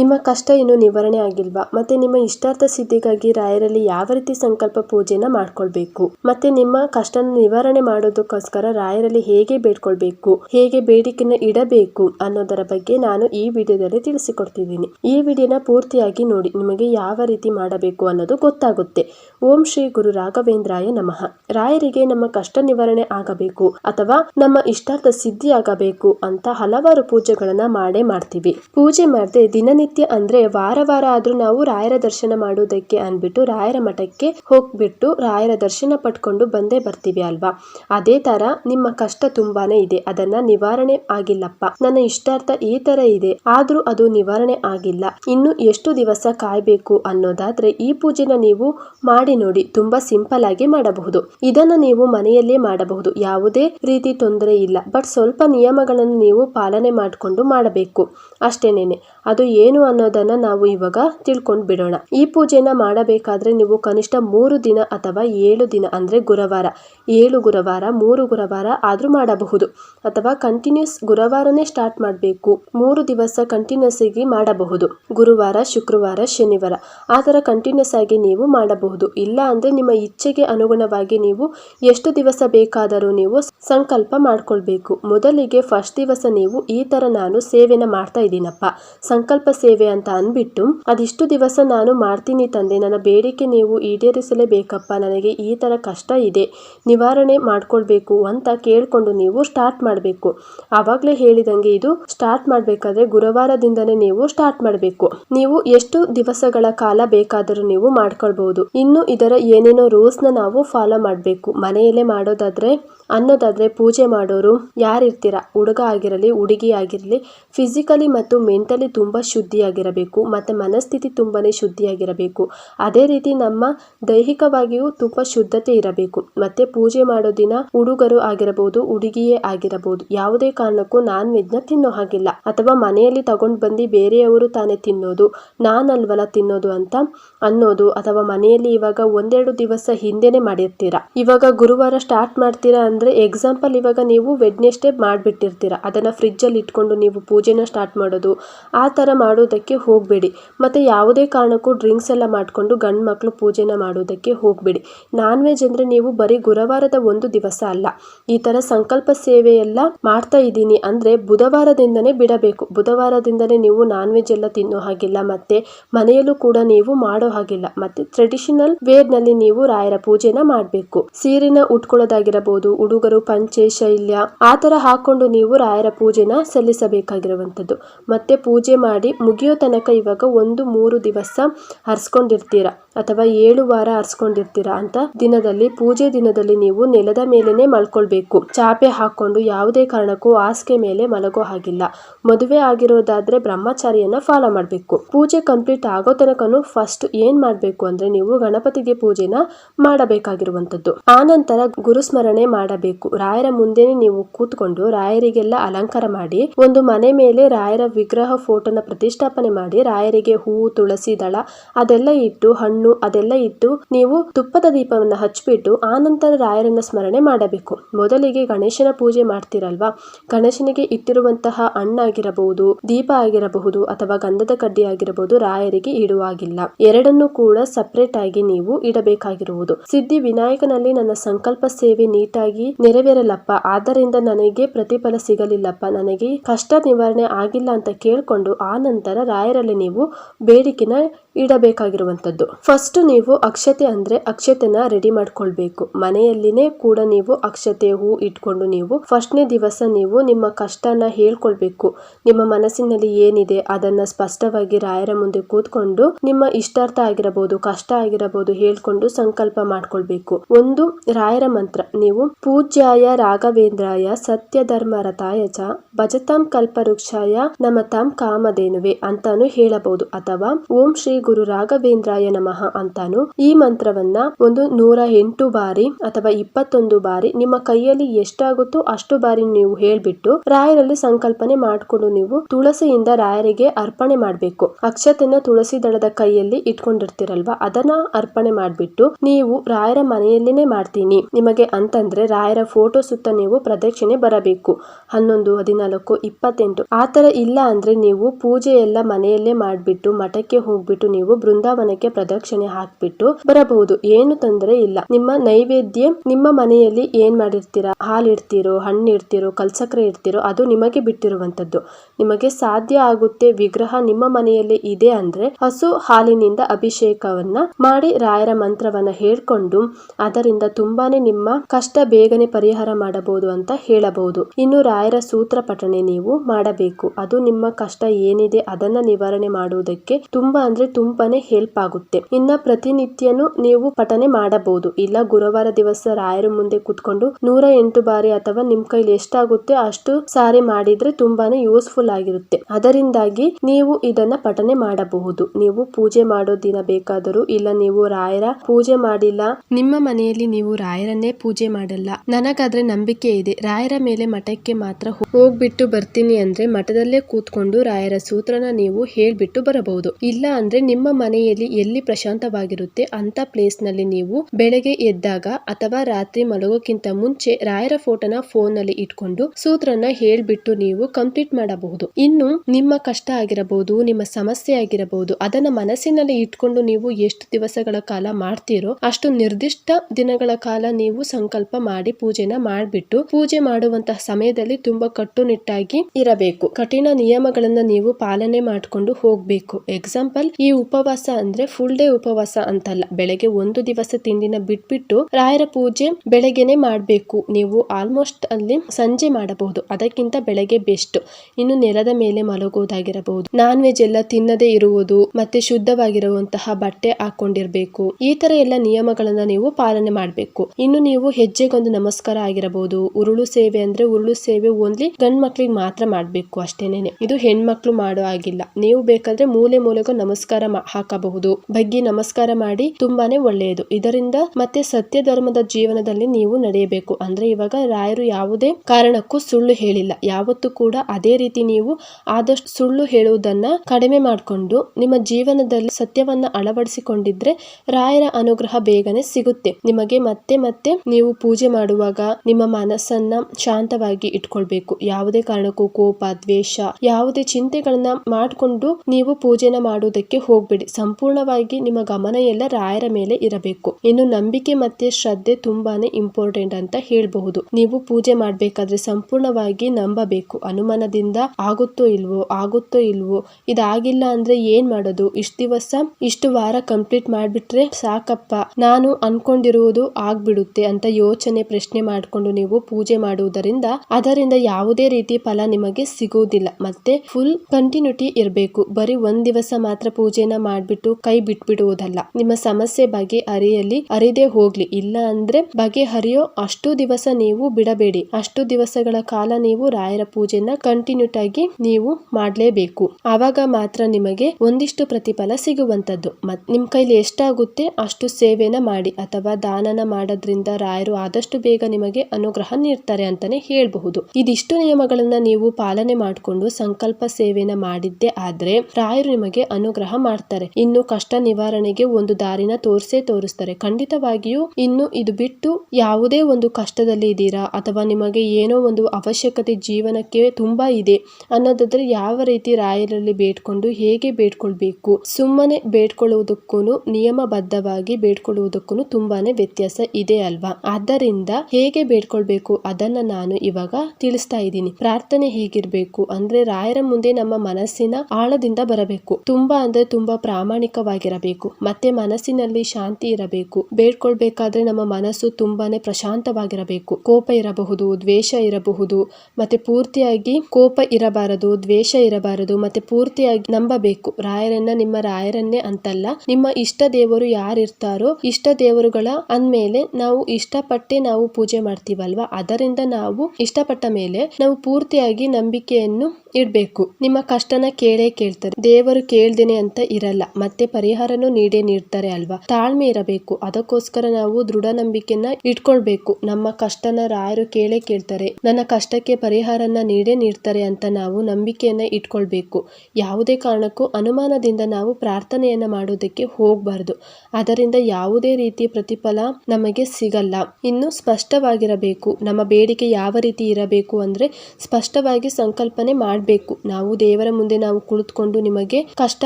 ನಿಮ್ಮ ಕಷ್ಟ ಇನ್ನು ನಿವಾರಣೆ ಆಗಿಲ್ವಾ? ಮತ್ತೆ ನಿಮ್ಮ ಇಷ್ಟಾರ್ಥ ಸಿದ್ಧಿಗಾಗಿ ರಾಯರಲ್ಲಿ ಯಾವ ರೀತಿ ಸಂಕಲ್ಪ ಪೂಜೆನ ಮಾಡ್ಕೊಳ್ಬೇಕು? ಮತ್ತೆ ನಿಮ್ಮ ಕಷ್ಟನ ನಿವಾರಣೆ ಮಾಡೋದಕ್ಕೋಸ್ಕರ ರಾಯರಲ್ಲಿ ಹೇಗೆ ಬೇಡ್ಕೊಳ್ಬೇಕು? ಹೇಗೆ ಬೇಡಿಕೆನ ಇಡಬೇಕು ಅನ್ನೋದರ ಬಗ್ಗೆ ನಾನು ಈ ವಿಡಿಯೋದಲ್ಲಿ ತಿಳಿಸಿಕೊಡ್ತಿದ್ದೀನಿ. ಈ ವಿಡಿಯೋನ ಪೂರ್ತಿಯಾಗಿ ನೋಡಿ, ನಿಮಗೆ ಯಾವ ರೀತಿ ಮಾಡಬೇಕು ಅನ್ನೋದು ಗೊತ್ತಾಗುತ್ತೆ. ಓಂ ಶ್ರೀ ಗುರು ರಾಘವೇಂದ್ರಾಯ ನಮಃ. ರಾಯರಿಗೆ ನಮ್ಮ ಕಷ್ಟ ನಿವಾರಣೆ ಆಗಬೇಕು ಅಥವಾ ನಮ್ಮ ಇಷ್ಟಾರ್ಥ ಸಿದ್ಧಿ ಆಗಬೇಕು ಅಂತ ಹಲವಾರು ಪೂಜೆಗಳನ್ನ ಮಾಡೇ ಮಾಡ್ತೀವಿ. ಪೂಜೆ ಮಾಡದೆ ದಿನನಿತ್ಯ ಅಂದ್ರೆ ವಾರ ವಾರ ಆದ್ರೂ ನಾವು ರಾಯರ ದರ್ಶನ ಮಾಡೋದಕ್ಕೆ ಅಂದ್ಬಿಟ್ಟು ರಾಯರ ಮಠಕ್ಕೆ ಹೋಗ್ಬಿಟ್ಟು ರಾಯರ ದರ್ಶನ ಪಡ್ಕೊಂಡು ಬಂದೇ ಬರ್ತೀವಿ ಅಲ್ವಾ? ಅದೇ ತರ ನಿಮ್ಮ ಕಷ್ಟ ತುಂಬಾನೇ ಇದೆ. ಅದನ್ನ ನಿವಾರಣೆ ಆಗಿಲ್ಲಪ್ಪ. ನನ್ನ ಇಷ್ಟಾರ್ಥ ಈ ತರ ಇದೆ. ಆದ್ರೂ ಅದು ನಿವಾರಣೆ ಆಗಿಲ್ಲ. ಇನ್ನು ಎಷ್ಟು ದಿವಸ ಕಾಯ್ಬೇಕು ಅನ್ನೋದಾದ್ರೆ ಈ ಪೂಜೆನ ನೀವು ಮಾಡಿ ನೋಡಿ. ತುಂಬಾ ಸಿಂಪಲ್ ಆಗಿ ಮಾಡಬಹುದು. ಇದನ್ನ ನೀವು ಮನೆಯಲ್ಲೇ ಮಾಡಬಹುದು. ಯಾವುದೇ ರೀತಿ ತೊಂದರೆ ಇಲ್ಲ. ಬಟ್ ಸ್ವಲ್ಪ ನಿಯಮಗಳನ್ನು ನೀವು ಪಾಲನೆ ಮಾಡಿಕೊಂಡು ಮಾಡಬೇಕು. ಅಷ್ಟೇನೇನೆ. ಅದು ಏನು ಅನ್ನೋದನ್ನ ನಾವು ಇವಾಗ ತಿಳ್ಕೊಂಡ್ ಬಿಡೋಣ. ಈ ಪೂಜೆನ ಮಾಡಬೇಕಾದ್ರೆ ನೀವು ಕನಿಷ್ಠ ಮೂರು ದಿನ ಅಥವಾ ಏಳು ದಿನ, ಅಂದ್ರೆ ಗುರುವಾರ, ಏಳು ಗುರುವಾರ, ಮೂರು ಗುರುವಾರ ಆದ್ರೂ ಮಾಡಬಹುದು. ಅಥವಾ ಕಂಟಿನ್ಯೂಸ್ ಗುರುವಾರನೇ ಸ್ಟಾರ್ಟ್ ಮಾಡಬೇಕು. ಮೂರು ದಿವಸ ಕಂಟಿನ್ಯೂಸ್ ಆಗಿ ಮಾಡಬಹುದು. ಗುರುವಾರ, ಶುಕ್ರವಾರ, ಶನಿವಾರ, ಆ ಥರ ಕಂಟಿನ್ಯೂಸ್ ಆಗಿ ನೀವು ಮಾಡಬಹುದು. ಇಲ್ಲ ಅಂದ್ರೆ ನಿಮ್ಮ ಇಚ್ಛೆಗೆ ಅನುಗುಣವಾಗಿ ನೀವು ಎಷ್ಟು ದಿವಸ ಬೇಕಾದರೂ ನೀವು ಸಂಕಲ್ಪ ಮಾಡ್ಕೊಳ್ಬೇಕು. ಮೊದಲಿಗೆ ಫಸ್ಟ್ ದಿವಸ ನೀವು ಈ ತರ ನಾನು ಸೇವೆನ ಮಾಡ್ತಾ ಇದ್ದೀನಪ್ಪ. ಸಂಕಲ್ಪ ಸೇವೆ ಅಂತ ಅಂದ್ಬಿಟ್ಟು, ಅದಿಷ್ಟು ದಿವಸ ನಾನು ಮಾಡ್ತೀನಿ ತಂದೆ, ನನ್ನ ಬೇಡಿಕೆ ನೀವು ಈಡೇರಿಸಲೇಬೇಕಪ್ಪ, ನನಗೆ ಈ ತರ ಕಷ್ಟ ಇದೆ, ನಿವಾರಣೆ ಮಾಡ್ಕೊಳ್ಬೇಕು ಅಂತ ಕೇಳ್ಕೊಂಡು ನೀವು ಸ್ಟಾರ್ಟ್ ಮಾಡಬೇಕು. ಆವಾಗಲೇ ಹೇಳಿದಂಗೆ ಇದು ಸ್ಟಾರ್ಟ್ ಮಾಡಬೇಕಾದ್ರೆ ಗುರುವಾರದಿಂದನೇ ನೀವು ಸ್ಟಾರ್ಟ್ ಮಾಡಬೇಕು. ನೀವು ಎಷ್ಟು ದಿವಸಗಳ ಕಾಲ ಬೇಕಾದರೂ ನೀವು ಮಾಡ್ಕೊಳ್ಬಹುದು ಇನ್ನು ಇದರ ಏನೇನೋ ರೂಲ್ಸ್ನ ನಾವು ಫಾಲೋ ಮಾಡಬೇಕು. ಮನೆಯಲ್ಲೇ ಮಾಡೋದಾದ್ರೆ, ಅನ್ನೋದಾದ್ರೆ ಪೂಜೆ ಮಾಡೋರು ಯಾರಿರ್ತೀರಾ? ಹುಡುಗ ಆಗಿರಲಿ, ಹುಡುಗಿ ಆಗಿರಲಿ ಫಿಸಿಕಲಿ ಮತ್ತು ಮೆಂಟಲಿ ತುಂಬಾ ಶುದ್ಧಿಯಾಗಿರಬೇಕು, ಮತ್ತೆ ಮನಸ್ಥಿತಿ ತುಂಬಾನೇ ಶುದ್ಧಿಯಾಗಿರಬೇಕು. ಅದೇ ರೀತಿ ನಮ್ಮ ದೈಹಿಕವಾಗಿಯೂ ತುಂಬ ಶುದ್ಧತೆ ಇರಬೇಕು. ಮತ್ತೆ ಪೂಜೆ ಮಾಡೋ ದಿನ ಹುಡುಗರು ಆಗಿರಬಹುದು, ಹುಡುಗಿಯೇ ಆಗಿರಬಹುದು. ಯಾವುದೇ ಕಾರಣಕ್ಕೂ ನಾನ್ ವೆಜ್ನ ತಿನ್ನೋ ಹಾಗಿಲ್ಲ. ಅಥವಾ ಮನೆಯಲ್ಲಿ ತಗೊಂಡು ಬಂದು ಬೇರೆಯವರು ತಾನೇ ತಿನ್ನೋದು, ನಾನಲ್ವಲ್ಲ ತಿನ್ನೋದು ಅಂತ ಅನ್ನೋದು, ಅಥವಾ ಮನೆಯಲ್ಲಿ ಇವಾಗ ಒಂದೆರಡು ದಿವಸ ಹಿಂದೆನೆ ಮಾಡಿರ್ತೀರಾ. ಇವಾಗ ಗುರುವಾರ ಸ್ಟಾರ್ಟ್ ಮಾಡ್ತೀರಾ ಅಂದ್ರೆ ಎಕ್ಸಾಂಪಲ್ ಇವಾಗ ನೀವು ವೆಡ್ನೆಸ್ಡೇ ಮಾಡ್ಬಿಟ್ಟಿರ್ತೀರಾ. ಅದನ್ನ ಫ್ರಿಜ್ ಅಲ್ಲಿ ಇಟ್ಕೊಂಡು ನೀವು ಪೂಜೆನ ಸ್ಟಾರ್ಟ್ ಮಾಡೋದು, ಆ ತರ ಮಾಡೋದಕ್ಕೆ ಹೋಗಬೇಡಿ. ಮತ್ತೆ ಯಾವುದೇ ಕಾರಣಕ್ಕೂ ಡ್ರಿಂಕ್ಸ್ ಎಲ್ಲ ಮಾಡ್ಕೊಂಡು ಗಂಡು ಮಕ್ಕಳು ಪೂಜೆನ ಮಾಡೋದಕ್ಕೆ ಹೋಗಬೇಡಿ. ನಾನ್ ವೆಜ್ ಅಂದ್ರೆ ನೀವು ಬರೀ ಗುರುವಾರದ ಒಂದು ದಿವಸ ಅಲ್ಲ. ಈ ತರ ಸಂಕಲ್ಪ ಸೇವೆ ಎಲ್ಲ ಮಾಡ್ತಾ ಇದ್ದೀನಿ. ಅಂದ್ರೆ ಬುಧವಾರದಿಂದನೇ ಬಿಡಬೇಕು. ಬುಧವಾರದಿಂದನೇ ನೀವು ನಾನ್ ವೆಜ್ ಎಲ್ಲ ತಿನ್ನೋ ಹಾಗಿಲ್ಲ. ಮತ್ತೆ ಮನೆಯಲ್ಲೂ ಕೂಡ ನೀವು ಮಾಡೋ ಹಾಗಿಲ್ಲ. ಮತ್ತೆ ಟ್ರೆಡಿಷನಲ್ ವೇರ್ನಲ್ಲಿ ನೀವು ರಾಯರ ಪೂಜೆನ ಮಾಡಬೇಕು. ಸೀರೆನ ಉಟ್ಕೊಳ್ಳೋದಾಗಿರಬಹುದು ಹುಡುಗರು ಪಂಚೆ, ಶೈಲ್ಯ, ಆ ತರ ಹಾಕೊಂಡು ನೀವು ರಾಯರ ಪೂಜೆನ ಸಲ್ಲಿಸಬೇಕಾಗಿರುವಂತದ್ದು ಮತ್ತೆ ಪೂಜೆ ಮಾಡಿ ಮುಗಿಯೋ ತನಕ ಇವಾಗ ಒಂದು ಮೂರು ದಿವಸ ಹರ್ಸ್ಕೊಂಡಿರ್ತೀರಾ. ಅಥವಾ ಏಳು ವಾರ ಆರಿಸ್ಕೊಂಡಿರ್ತೀರ ಅಂತ ದಿನದಲ್ಲಿ, ಪೂಜೆ ದಿನದಲ್ಲಿ ನೀವು ನೆಲದ ಮೇಲೆನೆ ಮಲ್ಕೊಳ್ಬೇಕು. ಚಾಪೆ ಹಾಕೊಂಡು ಯಾವುದೇ ಕಾರಣಕ್ಕೂ ಹಾಸಿಗೆ ಮೇಲೆ ಮಲಗೋ ಹಾಗಿಲ್ಲ. ಮದುವೆ ಆಗಿರೋದಾದ್ರೆ ಬ್ರಹ್ಮಚಾರಿಯನ್ನ ಫಾಲೋ ಮಾಡಬೇಕು. ಪೂಜೆ ಕಂಪ್ಲೀಟ್ ಆಗೋ ತನಕನು ಫಸ್ಟ್ ಏನ್ ಮಾಡ್ಬೇಕು ಅಂದ್ರೆ ನೀವು ಗಣಪತಿಗೆ ಪೂಜೆನ ಮಾಡಬೇಕಾಗಿರುವಂತದ್ದು ಆ ನಂತರ ಗುರುಸ್ಮರಣೆ ಮಾಡಬೇಕು. ರಾಯರ ಮುಂದೆನೆ ನೀವು ಕೂತ್ಕೊಂಡು ರಾಯರಿಗೆಲ್ಲ ಅಲಂಕಾರ ಮಾಡಿ, ಒಂದು ಮನೆ ಮೇಲೆ ರಾಯರ ವಿಗ್ರಹ ಫೋಟೋನ ಪ್ರತಿಷ್ಠಾಪನೆ ಮಾಡಿ, ರಾಯರಿಗೆ ಹೂವು ತುಳಸಿ, ದಳ ಅದೆಲ್ಲ ಇಟ್ಟು ಹಣ್ಣು ಅದೆಲ್ಲ ಇಟ್ಟು ನೀವು ತುಪ್ಪದ ದೀಪವನ್ನು ಹಚ್ಚಿಬಿಟ್ಟು ಆ ನಂತರ ರಾಯರನ್ನ ಸ್ಮರಣೆ ಮಾಡಬೇಕು. ಮೊದಲಿಗೆ ಗಣೇಶನ ಪೂಜೆ ಮಾಡ್ತಿರಲ್ವಾ? ಗಣೇಶನಿಗೆ ಇಟ್ಟಿರುವಂತಹ ಹಣ್ಣಾಗಿರಬಹುದು ದೀಪ ಆಗಿರಬಹುದು ಅಥವಾ ಗಂಧದ ಕಡ್ಡಿ ಆಗಿರಬಹುದು ರಾಯರಿಗೆ ಇಡುವಾಗಿಲ್ಲ. ಎರಡನ್ನೂ ಕೂಡ ಸಪರೇಟ್ ಆಗಿ ನೀವು ಇಡಬೇಕಾಗಿರುವುದು. ಸಿದ್ಧಿ ವಿನಾಯಕನಲ್ಲಿ ನನ್ನ ಸಂಕಲ್ಪ ಸೇವೆ ನೀಟಾಗಿ ನೆರವೇರಲಪ್ಪ. ಆದ್ದರಿಂದ ನನಗೆ ಪ್ರತಿಫಲ ಸಿಗಲಿಲ್ಲಪ್ಪ. ನನಗೆ ಕಷ್ಟ ನಿವಾರಣೆ ಆಗಿಲ್ಲ ಅಂತ ಕೇಳಿಕೊಂಡು ಆ ನಂತರ ರಾಯರಲ್ಲಿ ನೀವು ಬೇಡಿಕೆನ ಇಡಬೇಕಾಗಿರುವಂತದ್ದು ಫಸ್ಟ್ ನೀವು ಅಕ್ಷತೆ ಅಂದ್ರೆ ಅಕ್ಷತೆನ ರೆಡಿ ಮಾಡ್ಕೊಳ್ಬೇಕು. ಮನೆಯಲ್ಲಿನೇ ಕೂಡ ನೀವು ಅಕ್ಷತೆ ಹೂ ಇಟ್ಕೊಂಡು ನೀವು ಫಸ್ಟ್ನೇ ದಿವಸ ನೀವು ನಿಮ್ಮ ಕಷ್ಟನ ಹೇಳ್ಕೊಳ್ಬೇಕು. ನಿಮ್ಮ ಮನಸ್ಸಿನಲ್ಲಿ ಏನಿದೆ ಅದನ್ನ ಸ್ಪಷ್ಟವಾಗಿ ರಾಯರ ಮುಂದೆ ಕೂತ್ಕೊಂಡು ನಿಮ್ಮ ಇಷ್ಟಾರ್ಥ ಆಗಿರಬಹುದು, ಕಷ್ಟ ಆಗಿರಬಹುದು ಹೇಳ್ಕೊಂಡು ಸಂಕಲ್ಪ ಮಾಡ್ಕೊಳ್ಬೇಕು. ಒಂದು, ರಾಯರ ಮಂತ್ರ. ನೀವು ಪೂಜ್ಯಾಯ ರಾಘವೇಂದ್ರಾಯ ಸತ್ಯ ಧರ್ಮ ರಥಾಯ ಚ ಭಜತಾಂ ಕಲ್ಪವೃಕ್ಷಾಯ ನಮತಾಂ ಕಾಮಧೇನುವೆ ಅಂತಾನು ಹೇಳಬಹುದು. ಅಥವಾ, ಓಂ ಶ್ರೀ ಗುರು ರಾಘವೇಂದ್ರಾಯ ನಮಃ ಅಂತಾನು ಈ ಮಂತ್ರವನ್ನ ಒಂದು ನೂರ ಎಂಟು ಬಾರಿ ಅಥವಾ ಇಪ್ಪತ್ತೊಂದು ಬಾರಿ ನಿಮ್ಮ ಕೈಯಲ್ಲಿ ಎಷ್ಟಾಗುತ್ತೋ ಅಷ್ಟು ಬಾರಿ ನೀವು ಹೇಳ್ಬಿಟ್ಟು ರಾಯರಲ್ಲಿ ಸಂಕಲ್ಪನೆ ಮಾಡ್ಕೊಂಡು ನೀವು ತುಳಸಿಯಿಂದ ರಾಯರಿಗೆ ಅರ್ಪಣೆ ಮಾಡ್ಬೇಕು. ಅಕ್ಷತೆನ ತುಳಸಿ ದಳದ ಕೈಯಲ್ಲಿ ಇಟ್ಕೊಂಡಿರ್ತೀರಲ್ವಾ, ಅದನ್ನ ಅರ್ಪಣೆ ಮಾಡ್ಬಿಟ್ಟು ನೀವು ರಾಯರ ಮನೆಯಲ್ಲಿನೇ ಮಾಡ್ತೀನಿ. ನಿಮಗೆ ಅಂತಂದ್ರೆ ರಾಯರ ಫೋಟೋ ಸುತ್ತ ನೀವು ಪ್ರದಕ್ಷಿಣೆ ಬರಬೇಕು. ಹನ್ನೊಂದು, ಹದಿನಾಲ್ಕು, ಇಪ್ಪತ್ತೆಂಟು ಆತರ ಇಲ್ಲ ಅಂದ್ರೆ ನೀವು ಪೂಜೆ ಎಲ್ಲ ಮನೆಯಲ್ಲೇ ಮಾಡ್ಬಿಟ್ಟು ಮಠಕ್ಕೆ ಹೋಗ್ಬಿಟ್ಟು ನೀವು ಬೃಂದಾವನಕ್ಕೆ ಪ್ರದಕ್ಷಿಣೆ ಹಾಕ್ಬಿಟ್ಟು ಬರಬಹುದು. ಏನು ತೊಂದರೆ ಇಲ್ಲ. ನಿಮ್ಮ ನೈವೇದ್ಯ ನಿಮ್ಮ ಮನೆಯಲ್ಲಿ ಏನ್ ಮಾಡಿರ್ತೀರಾ? ಹಾಲು ಇಡ್ತೀರೋ ಹಣ್ಣು ಇಡ್ತೀರೋ ಕಲ್ಸಕ್ರೆ ಇಡ್ತೀರೋ ಅದು ನಿಮಗೆ ಬಿಟ್ಟಿರುವಂತದ್ದು ನಿಮಗೆ ಸಾಧ್ಯ ಆಗುತ್ತೆ ವಿಗ್ರಹ ನಿಮ್ಮ ಮನೆಯಲ್ಲಿ ಇದೆ ಅಂದ್ರೆ ಹಸು ಹಾಲಿನಿಂದ ಅಭಿಷೇಕವನ್ನ ಮಾಡಿ ರಾಯರ ಮಂತ್ರವನ್ನ ಹೇಳ್ಕೊಂಡು ಅದರಿಂದ ತುಂಬಾನೇ ನಿಮ್ಮ ಕಷ್ಟ ಬೇಗನೆ ಪರಿಹಾರ ಮಾಡಬಹುದು ಅಂತ ಹೇಳಬಹುದು. ಇನ್ನು ರಾಯರ ಸೂತ್ರ ಪಠಣೆ ನೀವು ಮಾಡಬೇಕು. ಅದು ನಿಮ್ಮ ಕಷ್ಟ ಏನಿದೆ ಅದನ್ನ ನಿವಾರಣೆ ಮಾಡುವುದಕ್ಕೆ ತುಂಬಾ ಅಂದ್ರೆ ತುಂಬಾನೇ ಹೆಲ್ಪ್ ಆಗುತ್ತೆ. ಇನ್ನ ಪ್ರತಿನಿತ್ಯನು ನೀವು ಪಠನೆ ಮಾಡಬಹುದು. ಇಲ್ಲ ಗುರುವಾರ ದಿವಸ ರಾಯರ ಮುಂದೆ ಕುತ್ಕೊಂಡು ನೂರ ಎಂಟು ಬಾರಿ ಅಥವಾ ನಿಮ್ ಕೈಲಿ ಎಷ್ಟಾಗುತ್ತೆ ಅಷ್ಟು ಸಾರಿ ಮಾಡಿದ್ರೆ ತುಂಬಾನೇ ಯೂಸ್ಫುಲ್ ಆಗಿರುತ್ತೆ. ಅದರಿಂದಾಗಿ ನೀವು ಇದನ್ನ ಪಠನೆ ಮಾಡಬಹುದು. ನೀವು ಪೂಜೆ ಮಾಡೋ ದಿನ ಬೇಕಾದರೂ ಇಲ್ಲ ನೀವು ರಾಯರ ಪೂಜೆ ಮಾಡಿಲ್ಲ, ನಿಮ್ಮ ಮನೆಯಲ್ಲಿ ನೀವು ರಾಯರನ್ನೇ ಪೂಜೆ ಮಾಡಲ್ಲ. ನನಗಾದ್ರೆ ನಂಬಿಕೆ ಇದೆ. ರಾಯರ ಮೇಲೆ ಮಠಕ್ಕೆ ಮಾತ್ರ ಹೋಗ್ಬಿಟ್ಟು ಬರ್ತೀನಿ ಅಂದ್ರೆ ಮಠದಲ್ಲೇ ಕೂತ್ಕೊಂಡು ರಾಯರ ಸೂತ್ರನ ನೀವು ಹೇಳ್ಬಿಟ್ಟು ಬರಬಹುದು. ಇಲ್ಲ ಅಂದ್ರೆ ನಿಮ್ಮ ಮನೆಯಲ್ಲಿ ಎಲ್ಲಿ ಪ್ರಶಾಂತವಾಗಿರುತ್ತೆ ಅಂತ ಪ್ಲೇಸ್ನಲ್ಲಿ ನೀವು ಬೆಳಗ್ಗೆ ಎದ್ದಾಗ ಅಥವಾ ರಾತ್ರಿ ಮಲಗೋಕ್ಕಿಂತ ಮುಂಚೆ ರಾಯರ ಫೋಟೋನ ಫೋನ್ನಲ್ಲಿ ಇಟ್ಕೊಂಡು ಸೂತ್ರನ ಹೇಳ್ಬಿಟ್ಟು ನೀವು ಕಂಪ್ಲೀಟ್ ಮಾಡಬಹುದು. ಇನ್ನು ನಿಮ್ಮ ಕಷ್ಟ ಆಗಿರಬಹುದು, ನಿಮ್ಮ ಸಮಸ್ಯೆ ಆಗಿರಬಹುದು, ಅದನ್ನ ಮನಸ್ಸಿನಲ್ಲಿ ಇಟ್ಕೊಂಡು ನೀವು ಎಷ್ಟು ದಿವಸಗಳ ಕಾಲ ಮಾಡ್ತೀರೋ ಅಷ್ಟು ನಿರ್ದಿಷ್ಟ ದಿನಗಳ ಕಾಲ ನೀವು ಸಂಕಲ್ಪ ಮಾಡಿ ಪೂಜೆನ ಮಾಡ್ಬಿಟ್ಟು ಪೂಜೆ ಮಾಡುವಂತಹ ಸಮಯದಲ್ಲಿ ತುಂಬಾ ಕಟ್ಟುನಿಟ್ಟಾಗಿ ಇರಬೇಕು. ಕಠಿಣ ನಿಯಮಗಳನ್ನ ನೀವು ಪಾಲನೆ ಮಾಡ್ಕೊಂಡು ಹೋಗ್ಬೇಕು. ಎಕ್ಸಾಂಪಲ್ ಈ ಉಪವಾಸ ಅಂದ್ರೆ ಫುಲ್ ಡೇ ಉಪವಾಸ ಅಂತಲ್ಲ. ಬೆಳಗ್ಗೆ ಒಂದು ದಿವಸ ತಿಂಡಿನ ಬಿಟ್ಬಿಟ್ಟು ರಾಯರ ಪೂಜೆ ಬೆಳಗ್ಗೆನೆ ಮಾಡಬೇಕು. ನೀವು ಆಲ್ಮೋಸ್ಟ್ ಅಲ್ಲಿ ಸಂಜೆ ಮಾಡಬಹುದು. ಅದಕ್ಕಿಂತ ಬೆಳಗ್ಗೆ ಬೆಸ್ಟ್ ಇನ್ನು ನೆಲದ ಮೇಲೆ ಮಲಗುವುದಾಗಿರಬಹುದು. ನಾನ್ ವೆಜ್ ಎಲ್ಲ ತಿನ್ನದೇ ಇರುವುದು, ಮತ್ತೆ ಶುದ್ಧವಾಗಿರುವಂತಹ ಬಟ್ಟೆ ಹಾಕೊಂಡಿರಬೇಕು. ಈ ತರ ಎಲ್ಲ ನಿಯಮಗಳನ್ನ ನೀವು ಪಾಲನೆ ಮಾಡಬೇಕು. ಇನ್ನು ನೀವು ಹೆಜ್ಜೆಗೊಂದು ನಮಸ್ಕಾರ ಆಗಿರಬಹುದು. ಉರುಳು ಸೇವೆ ಅಂದ್ರೆ ಉರುಳು ಸೇವೆ ಓನ್ಲಿ ಗಂಡ್ ಮಕ್ಕಳಿಗೆ ಮಾತ್ರ ಮಾಡಬೇಕು ಅಷ್ಟೇನೆ ಇದು ಹೆಣ್ಮಕ್ಳು ಮಾಡೋ ಆಗಿಲ್ಲ ನೀವು ಬೇಕಾದ್ರೆ ಮೂಲೆ ಮೂಲೆಗೂ ನಮಸ್ಕಾರ ಹಾಕಬಹುದು. ಬಗ್ಗೆ ನಮಸ್ಕಾರ ಮಾಡಿ ತುಂಬಾನೇ ಒಳ್ಳೆಯದು. ಇದರಿಂದ ಮತ್ತೆ ಸತ್ಯ ಧರ್ಮದ ಜೀವನದಲ್ಲಿ ನೀವು ನಡೆಯಬೇಕು. ಅಂದ್ರೆ ಇವಾಗ ರಾಯರು ಯಾವುದೇ ಕಾರಣಕ್ಕೂ ಸುಳ್ಳು ಹೇಳಿಲ್ಲ. ಯಾವತ್ತೂ ಕೂಡ ಅದೇ ರೀತಿ ನೀವು ಆದಷ್ಟು ಸುಳ್ಳು ಹೇಳುವುದನ್ನ ಕಡಿಮೆ ಮಾಡಿಕೊಂಡು ನಿಮ್ಮ ಜೀವನದಲ್ಲಿ ಸತ್ಯವನ್ನ ಅಳವಡಿಸಿಕೊಂಡಿದ್ರೆ ರಾಯರ ಅನುಗ್ರಹ ಬೇಗನೆ ಸಿಗುತ್ತೆ. ನಿಮಗೆ ಮತ್ತೆ ಮತ್ತೆ ನೀವು ಪೂಜೆ ಮಾಡುವಾಗ ನಿಮ್ಮ ಮನಸ್ಸನ್ನ ಶಾಂತವಾಗಿ ಇಟ್ಕೊಳ್ಬೇಕು. ಯಾವುದೇ ಕಾರಣಕ್ಕೂ ಕೋಪ, ದ್ವೇಷ, ಯಾವುದೇ ಚಿಂತೆಗಳನ್ನ ಮಾಡಿಕೊಂಡು ನೀವು ಪೂಜೆನ ಮಾಡುವುದಕ್ಕೆ ಹೋಗ್ಬೇಡಿ. ಸಂಪೂರ್ಣವಾಗಿ ನಿಮ್ಮ ಗಮನ ಎಲ್ಲ ರಾಯರ ಮೇಲೆ ಇರಬೇಕು. ಇನ್ನು ನಂಬಿಕೆ ಮತ್ತೆ ಶ್ರದ್ಧೆ ತುಂಬಾನೇ ಇಂಪಾರ್ಟೆಂಟ್ ಅಂತ ಹೇಳಬಹುದು. ನೀವು ಪೂಜೆ ಮಾಡ್ಬೇಕಾದ್ರೆ ಸಂಪೂರ್ಣವಾಗಿ ನಂಬಬೇಕು. ಅನುಮಾನದಿಂದ ಆಗುತ್ತೋ ಇಲ್ವೋ ಆಗುತ್ತೋ ಇಲ್ವೋ, ಇದಾಗಿಲ್ಲ ಅಂದ್ರೆ ಏನ್ ಮಾಡೋದು? ಇಷ್ಟ ದಿವಸ, ಇಷ್ಟು ವಾರ ಕಂಪ್ಲೀಟ್ ಮಾಡ್ಬಿಟ್ರೆ ಸಾಕಪ್ಪ. ನಾನು ಅನ್ಕೊಂಡಿರುವುದು ಆಗ್ಬಿಡುತ್ತೆ ಅಂತ ಯೋಚನೆ, ಪ್ರಶ್ನೆ ಮಾಡ್ಕೊಂಡು ನೀವು ಪೂಜೆ ಮಾಡುವುದರಿಂದ ಅದರಿಂದ ಯಾವುದೇ ರೀತಿ ಫಲ ನಿಮಗೆ ಸಿಗುವುದಿಲ್ಲ. ಮತ್ತೆ ಫುಲ್ ಕಂಟಿನ್ಯೂಟಿ ಇರಬೇಕು. ಬರೀ ಒಂದ್ ದಿವಸ ಮಾತ್ರ ಪೂಜೆನ ಮಾಡ್ಬಿಟ್ಟು ಕೈ ಬಿಟ್ಬಿಡುವುದಲ್ಲ. ನಿಮ್ಮ ಸಮಸ್ಯೆ ಬಗೆ ಅರಿಯಲಿ ಅರಿದೇ ಹೋಗ್ಲಿ. ಇಲ್ಲ ಅಂದ್ರೆ ಬಗೆ ಹರಿಯೋ ಅಷ್ಟು ದಿವಸ ನೀವು ಬಿಡಬೇಡಿ. ಅಷ್ಟು ದಿವಸಗಳ ಕಾಲ ನೀವು ರಾಯರ ಪೂಜೆನ ಕಂಟಿನ್ಯೂಟ್ ಆಗಿ ನೀವು ಮಾಡ್ಲೇಬೇಕು. ಆವಾಗ ಮಾತ್ರ ನಿಮಗೆ ಒಂದಿಷ್ಟು ಪ್ರತಿಫಲ ಸಿಗುವಂತದ್ದು ಮತ್ ನಿಮ್ ಕೈಲಿ ಎಷ್ಟಾಗುತ್ತೆ ಅಷ್ಟು ಸೇವೆನ ಮಾಡಿ ಅಥವಾ ದಾನನ ಮಾಡೋದ್ರಿಂದ ರಾಯರು ಆದಷ್ಟು ಬೇಗ ನಿಮಗೆ ಅನುಗ್ರಹ ನೀಡ್ತಾರೆ ಅಂತಾನೆ ಹೇಳ್ಬಹುದು. ಇದಿಷ್ಟು ನಿಯಮಗಳನ್ನ ನೀವು ಪಾಲನೆ ಮಾಡಿಕೊಂಡು ಸಂಕಲ್ಪ ಸೇವೆನ ಮಾಡಿದ್ದೆ ಆದ್ರೆ ರಾಯರು ನಿಮಗೆ ಅನುಗ್ರಹ ಮಾಡ್ತಾರೆ. ಇನ್ನು ಕಷ್ಟ ನಿವಾರಣೆಗೆ ಒಂದು ದಾರಿನ ತೋರಿಸೇ ತೋರಿಸ್ತಾರೆ. ಖಂಡಿತವಾಗಿಯೂ ಇನ್ನು ಇದು ಬಿಟ್ಟು ಯಾವುದೇ ಒಂದು ಕಷ್ಟದಲ್ಲಿ ಇದ್ದೀರಾ? ಅಥವಾ ನಿಮಗೆ ಏನೋ ಒಂದು ಅವಶ್ಯಕತೆ ಜೀವನಕ್ಕೆ ತುಂಬಾ ಇದೆ ಅನ್ನೋದಾದ್ರೆ ಯಾವ ರೀತಿ ರಾಯರಲ್ಲಿ ಬೇಡ್ಕೊಂಡು ಹೇಗೆ ಬೇಡ್ಕೊಳ್ಬೇಕು? ಸುಮ್ಮನೆ ಬೇಡ್ಕೊಳ್ಳುವುದಕ್ಕೂ ನಿಯಮಬದ್ಧವಾಗಿ ಬೇಡ್ಕೊಳ್ಳುವುದಕ್ಕೂ ತುಂಬಾನೇ ವ್ಯತ್ಯಾಸ ಇದೆ ಅಲ್ವಾ? ಆದ್ದರಿಂದ ಹೇಗೆ ಬೇಡ್ಕೊಳ್ಬೇಕು ಅದನ್ನ ನಾನು ಇವಾಗ ತಿಳಿಸ್ತಾ ಇದ್ದೀನಿ. ಪ್ರಾರ್ಥನೆ ಹೇಗಿರ್ಬೇಕು? ಅಂದ್ರೆ ರಾಯರ ಮುಂದೆ ನಮ್ಮ ಮನಸ್ಸಿನ ಆಳದಿಂದ ಬರಬೇಕು. ತುಂಬಾ ಅಂದ್ರೆ ತುಂಬಾ ಪ್ರಾಮಾಣಿಕವಾಗಿರಬೇಕು. ಮತ್ತೆ ಮನಸ್ಸಿನಲ್ಲಿ ಶಾಂತಿ ಇರಬೇಕು. ಬೇಡ್ಕೊಳ್ಬೇಕಾದ್ರೆ ನಮ್ಮ ಮನಸ್ಸು ತುಂಬಾನೇ ಪ್ರಶಾಂತವಾಗಿರಬೇಕು. ಕೋಪ ಇರಬಹುದು, ದ್ವೇಷ ಇರಬಹುದು, ಮತ್ತೆ ಪೂರ್ತಿಯಾಗಿ ಕೋಪ ಇರಬಾರದು, ದ್ವೇಷ ಇರಬಾರದು, ಮತ್ತೆ ಪೂರ್ತಿಯಾಗಿ ನಂಬಬೇಕು. ರಾಯರನ್ನ ನಿಮ್ಮ ರಾಯರನ್ನೇ ಅಂತಲ್ಲ, ನಿಮ್ಮ ಇಷ್ಟ ದೇವರು ಯಾರಿರ್ತಾರೋ, ಇಷ್ಟ ದೇವರುಗಳ ಅಂದ್ಮೇಲೆ ನಾವು ಇಷ್ಟಪಟ್ಟೆ ನಾವು ಪೂಜೆ ಮಾಡ್ತೀವಲ್ವಾ? ಅದರಿಂದ ನಾವು ಇಷ್ಟಪಟ್ಟ ಮೇಲೆ ನಾವು ಪೂರ್ತಿಯಾಗಿ ನಂಬಿಕೆಯನ್ನು ಇಡ್ಬೇಕು. ನಿಮ್ಮ ಕಷ್ಟನ ಕೇಳೇ ಕೇಳ್ತಾರೆ ದೇವರು ಕೇಳ್ದೇನೆ ಅಂತ ಇರಲ್ಲ. ಮತ್ತೆ ಪರಿಹಾರನೂ ನೀಡೇ ನೀಡ್ತಾರೆ ಅಲ್ವಾ? ತಾಳ್ಮೆ ಇರಬೇಕು. ಅದಕ್ಕೋಸ್ಕರ ನಾವು ದೃಢ ನಂಬಿಕೆನ ಇಟ್ಕೊಳ್ಬೇಕು. ನಮ್ಮ ಕಷ್ಟನ ರಾಯರು ಕೇಳೇ ಕೇಳ್ತಾರೆ. ನನ್ನ ಕಷ್ಟಕ್ಕೆ ಪರಿಹಾರನ ನೀಡೇ ನೀಡ್ತಾರೆ ಅಂತ ನಾವು ನಂಬಿಕೆಯನ್ನ ಇಟ್ಕೊಳ್ಬೇಕು. ಯಾವುದೇ ಕಾರಣಕ್ಕೂ ಅನುಮಾನದಿಂದ ನಾವು ಪ್ರಾರ್ಥನೆಯನ್ನ ಮಾಡೋದಕ್ಕೆ ಹೋಗ್ಬಾರ್ದು. ಅದರಿಂದ ಯಾವುದೇ ರೀತಿ ಪ್ರತಿಫಲ ನಮಗೆ ಸಿಗಲ್ಲ. ಇನ್ನು ಸ್ಪಷ್ಟವಾಗಿರಬೇಕು. ನಮ್ಮ ಬೇಡಿಕೆ ಯಾವ ರೀತಿ ಇರಬೇಕು ಅಂದ್ರೆ ಸ್ಪಷ್ಟವಾಗಿ ಸಂಕಲ್ಪನೆ ಮಾಡಬೇಕು. ನಾವು ದೇವರ ಮುಂದೆ ನಾವು ಕುಳಿತುಕೊಂಡು ನಿಮಗೆ ಕಷ್ಟ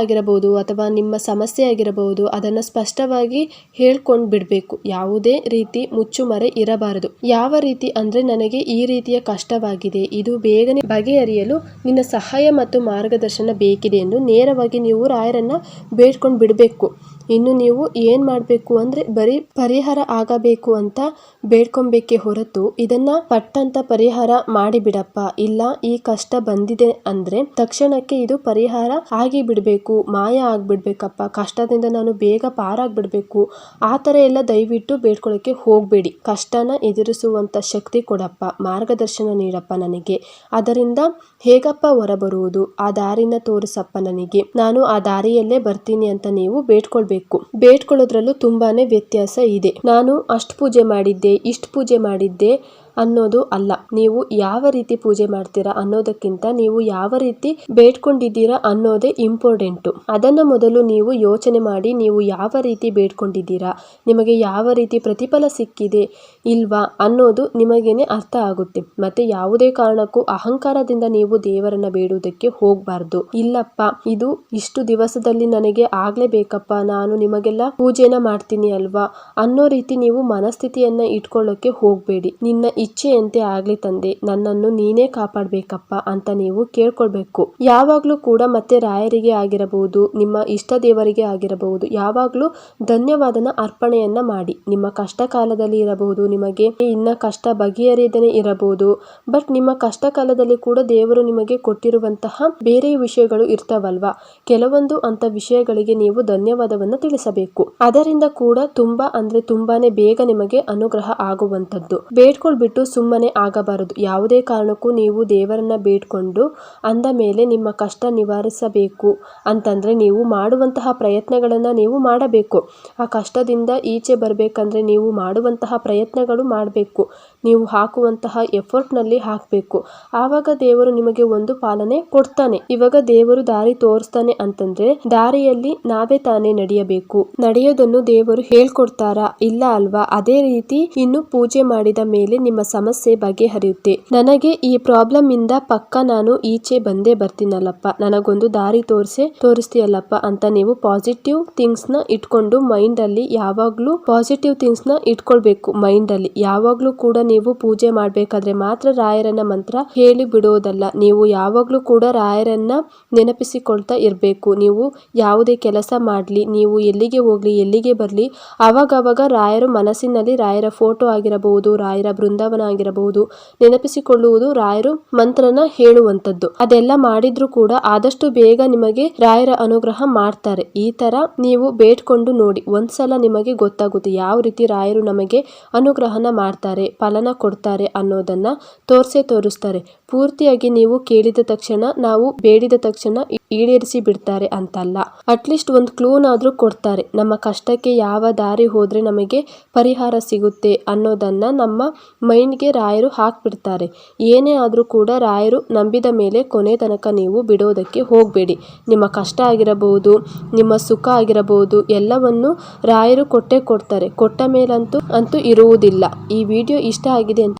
ಆಗಿರಬಹುದು ಅಥವಾ ನಿಮ್ಮ ಸಮಸ್ಯೆ ಆಗಿರಬಹುದು, ಅದನ್ನು ಸ್ಪಷ್ಟವಾಗಿ ಹೇಳ್ಕೊಂಡು ಬಿಡಬೇಕು ಯಾವುದೇ ರೀತಿ ಮುಚ್ಚುಮರೆ ಇರಬಾರದು. ಯಾವ ರೀತಿ ಅಂದ್ರೆ ನನಗೆ ಈ ರೀತಿಯ ಕಷ್ಟವಾಗಿದೆ, ಇದು ಬೇಗನೆ ಬಗೆಹರಿಯಲು ನಿನ್ನ ಸಹಾಯ ಮತ್ತು ಮಾರ್ಗದರ್ಶನ ಬೇಕಿದೆ ಎಂದು ನೇರವಾಗಿ ನೀವು ರಾಯರನ್ನ ಬೇಡ್ಕೊಂಡು ಬಿಡಬೇಕು ಇನ್ನು ನೀವು ಏನು ಮಾಡಬೇಕು ಅಂದ್ರೆ ಬರೀ ಪರಿಹಾರ ಆಗಬೇಕು ಅಂತ ಬೇಡ್ಕೊಬೇಕೆ ಹೊರತು ಇದನ್ನ ಪಟ್ಟಂತ ಪರಿಹಾರ ಮಾಡಿಬಿಡಪ್ಪ ಇಲ್ಲ, ಈ ಕಷ್ಟ ಬಂದಿದೆ ಅಂದ್ರೆ ತಕ್ಷಣಕ್ಕೆ ಇದು ಪರಿಹಾರ ಆಗಿ ಬಿಡಬೇಕು, ಮಾಯ ಆಗಿಬಿಡ್ಬೇಕಪ್ಪ. ಕಷ್ಟದಿಂದ ನಾನು ಬೇಗ ಪಾರಾಗ್ಬಿಡ್ಬೇಕು. ಆ ಥರ ಎಲ್ಲ ದಯವಿಟ್ಟು ಬೇಡ್ಕೊಳ್ಳೋಕೆ ಹೋಗಬೇಡಿ. ಕಷ್ಟನ ಎದುರಿಸುವಂತ ಶಕ್ತಿ ಕೊಡಪ್ಪ, ಮಾರ್ಗದರ್ಶನ ನೀಡಪ್ಪ ನನಗೆ. ಅದರಿಂದ ಹೇಗಪ್ಪ ಹೊರಬರುವುದು? ಆ ದಾರಿನ ತೋರಿಸಪ್ಪ ನನಗೆ. ನಾನು ಆ ದಾರಿಯಲ್ಲೇ ಬರ್ತೀನಿ ಅಂತ ನೀವು ಬೇಡ್ಕೊಳ್ಬೇಕು. ಬೇಡ್ಕೊಳ್ಳೋದ್ರಲ್ಲೂ ತುಂಬಾನೇ ವ್ಯತ್ಯಾಸ ಇದೆ. ನಾನು ಅಷ್ಟು ಪೂಜೆ ಮಾಡಿದ್ದೆ ಇಷ್ಟು ಪೂಜೆ ಮಾಡಿದ್ದೆ ಅನ್ನೋದು ಅಲ್ಲ. ನೀವು ಯಾವ ರೀತಿ ಪೂಜೆ ಮಾಡ್ತೀರಾ ಅನ್ನೋದಕ್ಕಿಂತ ನೀವು ಯಾವ ರೀತಿ ಬೇಡ್ಕೊಂಡಿದ್ದೀರಾ ಅನ್ನೋದೇ ಇಂಪಾರ್ಟೆಂಟು ಅದನ್ನ ಮೊದಲು ನೀವು ಯೋಚನೆ ಮಾಡಿ, ನೀವು ಯಾವ ರೀತಿ ಬೇಡ್ಕೊಂಡಿದ್ದೀರಾ, ನಿಮಗೆ ಯಾವ ರೀತಿ ಪ್ರತಿಫಲ ಸಿಕ್ಕಿದೆ ಇಲ್ವಾ ಅನ್ನೋದು ನಿಮಗೇನೆ ಅರ್ಥ ಆಗುತ್ತೆ. ಮತ್ತೆ ಯಾವುದೇ ಕಾರಣಕ್ಕೂ ಅಹಂಕಾರದಿಂದ ನೀವು ದೇವರನ್ನ ಬೇಡುವುದಕ್ಕೆ ಹೋಗ್ಬಾರ್ದು. ಇಲ್ಲಪ್ಪ, ಇದು ಇಷ್ಟು ದಿವಸದಲ್ಲಿ ನನಗೆ ಆಗ್ಲೇಬೇಕಪ್ಪ ನಾನು ನಿಮಗೆಲ್ಲ ಪೂಜೆನ ಮಾಡ್ತೀನಿ ಅಲ್ವಾ ಅನ್ನೋ ರೀತಿ ನೀವು ಮನಸ್ಥಿತಿಯನ್ನ ಇಟ್ಕೊಳ್ಳೋಕೆ ಹೋಗ್ಬೇಡಿ. ನಿನ್ನ ಇಚ್ಛೆಯಂತೆ ಆಗ್ಲಿ ತಂದೆ, ನನ್ನನ್ನು ನೀನೇ ಕಾಪಾಡ್ಬೇಕಪ್ಪ ಅಂತ ನೀವು ಕೇಳ್ಕೊಳ್ಬೇಕು. ಯಾವಾಗ್ಲೂ ಕೂಡ ಮತ್ತೆ ರಾಯರಿಗೆ ಆಗಿರಬಹುದು, ನಿಮ್ಮ ಇಷ್ಟ ದೇವರಿಗೆ ಆಗಿರಬಹುದು, ಯಾವಾಗ್ಲೂ ಧನ್ಯವಾದನ ಅರ್ಪಣೆಯನ್ನ ಮಾಡಿ. ನಿಮ್ಮ ಕಷ್ಟ ಕಾಲದಲ್ಲಿ ಇರಬಹುದು, ನಿಮಗೆ ಇನ್ನ ಕಷ್ಟ ಬಗೆಹರಿಯದೇನೆ ಇರಬಹುದು, ಬಟ್ ನಿಮ್ಮ ಕಷ್ಟ ಕಾಲದಲ್ಲಿ ಕೂಡ ದೇವರು ನಿಮಗೆ ಕೊಟ್ಟಿರುವಂತಹ ಬೇರೆ ವಿಷಯಗಳು ಇರ್ತಾವಲ್ವಾ? ಕೆಲವೊಂದು ಅಂತ ವಿಷಯಗಳಿಗೆ ನೀವು ಧನ್ಯವಾದವನ್ನ ತಿಳಿಸಬೇಕು. ಅದರಿಂದ ಕೂಡ ತುಂಬಾ ಅಂದ್ರೆ ತುಂಬಾನೇ ಬೇಗ ನಿಮಗೆ ಅನುಗ್ರಹ ಆಗುವಂತದ್ದು ಬೇಡ್ಕೊಳ್ಬಿಟ್ಟು ಸುಮ್ಮನೆ ಆಗಬಾರದು. ಯಾವುದೇ ಕಾರಣಕ್ಕೂ ನೀವು ದೇವರನ್ನ ಬೇಡ್ಕೊಂಡು ಅಂದ ಮೇಲೆ ನಿಮ್ಮ ಕಷ್ಟ ನಿವಾರಿಸಬೇಕು. ಅಂತಂದ್ರೆ ನೀವು ಮಾಡುವಂತಹ ಪ್ರಯತ್ನಗಳನ್ನ ನೀವು ಮಾಡಬೇಕು. ಆ ಕಷ್ಟದಿಂದ ಈಚೆ ಬರಬೇಕಂದ್ರೆ ನೀವು ಮಾಡುವಂತಹ ಪ್ರಯತ್ನಗಳು ಮಾಡಬೇಕು. ನೀವು ಹಾಕುವಂತಹ ಎಫರ್ಟ್ನಲ್ಲಿ ಹಾಕಬೇಕು. ಆವಾಗ ದೇವರು ನಿಮಗೆ ಒಂದು ಪಾಲನೆ ಕೊಡ್ತಾನೆ. ಇವಾಗ ದೇವರು ದಾರಿ ತೋರಿಸ್ತಾನೆ ಅಂತಂದ್ರೆ ದಾರಿಯಲ್ಲಿ ನಾವೇ ತಾನೇ ನಡೆಯಬೇಕು. ನಡೆಯೋದನ್ನು ದೇವರು ಹೇಳ್ಕೊಡ್ತಾರಾ? ಇಲ್ಲ ಅಲ್ವಾ? ಅದೇ ರೀತಿ ಇನ್ನು ಪೂಜೆ ಮಾಡಿದ ಮೇಲೆ ನಿಮ್ಮ ಸಮಸ್ಯೆ ಬಗೆಹರಿಯುತ್ತೆ. ನನಗೆ ಈ ಪ್ರಾಬ್ಲಮ್ ಇಂದ ಪಕ್ಕ ನಾನು ಈಚೆ ಬಂದೇ ಬರ್ತೀನಲ್ಲಪ್ಪ. ನನಗೊಂದು ದಾರಿ ತೋರಿಸಿ, ತೋರಿಸ್ತೀಯಲ್ಲಪ್ಪ ಅಂತ ನೀವು ಪಾಸಿಟಿವ್ ಥಿಂಗ್ಸ್ನ ಇಟ್ಕೊಂಡು ಮೈಂಡ್ ಅಲ್ಲಿ ಯಾವಾಗ್ಲೂ ಪಾಸಿಟಿವ್ ಥಿಂಗ್ಸ್ನ ಇಟ್ಕೊಳ್ಬೇಕು ಮೈಂಡ್ ಅಲ್ಲಿ. ಯಾವಾಗ್ಲೂ ಕೂಡ ನೀವು ಪೂಜೆ ಮಾಡ್ಬೇಕಾದ್ರೆ ಮಾತ್ರ ರಾಯರನ್ನ ಮಂತ್ರ ಹೇಳಿ ಬಿಡೋದಲ್ಲ. ನೀವು ಯಾವಾಗ್ಲೂ ಕೂಡ ರಾಯರನ್ನ ನೆನಪಿಸಿಕೊಳ್ತಾ ಇರಬೇಕು. ನೀವು ಯಾವುದೇ ಕೆಲಸ ಮಾಡ್ಲಿ, ನೀವು ಎಲ್ಲಿಗೆ ಹೋಗ್ಲಿ, ಎಲ್ಲಿಗೆ ಬರ್ಲಿ, ಅವಾಗವಾಗ ರಾಯರು ಮನಸ್ಸಿನಲ್ಲಿ ರಾಯರ ಫೋಟೋ ಆಗಿರಬಹುದು, ರಾಯರ ಬೃಂದಾವನ ಆಗಿರಬಹುದು ನೆನಪಿಸಿಕೊಳ್ಳುವುದು ರಾಯರು ಮಂತ್ರನ ಹೇಳುವಂತದ್ದು ಅದೆಲ್ಲ ಮಾಡಿದ್ರು ಕೂಡ ಆದಷ್ಟು ಬೇಗ ನಿಮಗೆ ರಾಯರ ಅನುಗ್ರಹ ಮಾಡ್ತಾರೆ. ಈ ತರ ನೀವು ಬೇಡ್ಕೊಂಡು ನೋಡಿ, ಒಂದ್ಸಲ ನಿಮಗೆ ಗೊತ್ತಾಗುತ್ತೆ ಯಾವ ರೀತಿ ರಾಯರು ನಮಗೆ ಅನುಗ್ರಹನ ಮಾಡ್ತಾರೆ, ಫಲನ ಕೊಡ್ತಾರೆ ಅನ್ನೋದನ್ನ ತೋರ್ಸೆ ತೋರಿಸ್ತಾರೆ. ಪೂರ್ತಿಯಾಗಿ ನೀವು ಕೇಳಿದ ತಕ್ಷಣ ನಾವು ಬೇಡಿದ ತಕ್ಷಣ ಈಡೇರಿಸಿ ಬಿಡ್ತಾರೆ ಅಂತಲ್ಲ. ಅಟ್ಲೀಸ್ಟ್ ಒಂದು ಕ್ಲೂನಾದ್ರೂ ಕೊಡ್ತಾರೆ. ನಮ್ಮ ಕಷ್ಟಕ್ಕೆ ಯಾವ ದಾರಿ ಹೋದ್ರೆ ನಮಗೆ ಪರಿಹಾರ ಸಿಗುತ್ತೆ ಅನ್ನೋದನ್ನ ನಮ್ಮ ಮೈಂಡ್ಗೆ ರಾಯರು ಹಾಕ್ಬಿಡ್ತಾರೆ. ಏನೇ ಆದರೂ ಕೂಡ ರಾಯರು ನಂಬಿದ ಮೇಲೆ ಕೊನೆ ತನಕ ನೀವು ಬಿಡೋದಕ್ಕೆ ಹೋಗಬೇಡಿ. ನಿಮ್ಮ ಕಷ್ಟ ಆಗಿರಬಹುದು, ನಿಮ್ಮ ಸುಖ ಆಗಿರಬಹುದು, ಎಲ್ಲವನ್ನು ರಾಯರು ಕೊಟ್ಟೆ ಕೊಡ್ತಾರೆ. ಕೊಟ್ಟ ಮೇಲಂತೂ ಅಂತೂ ಇರುವುದಿಲ್ಲ. ಈ ವಿಡಿಯೋ ಇಷ್ಟ ಆಗಿದೆ ಅಂತ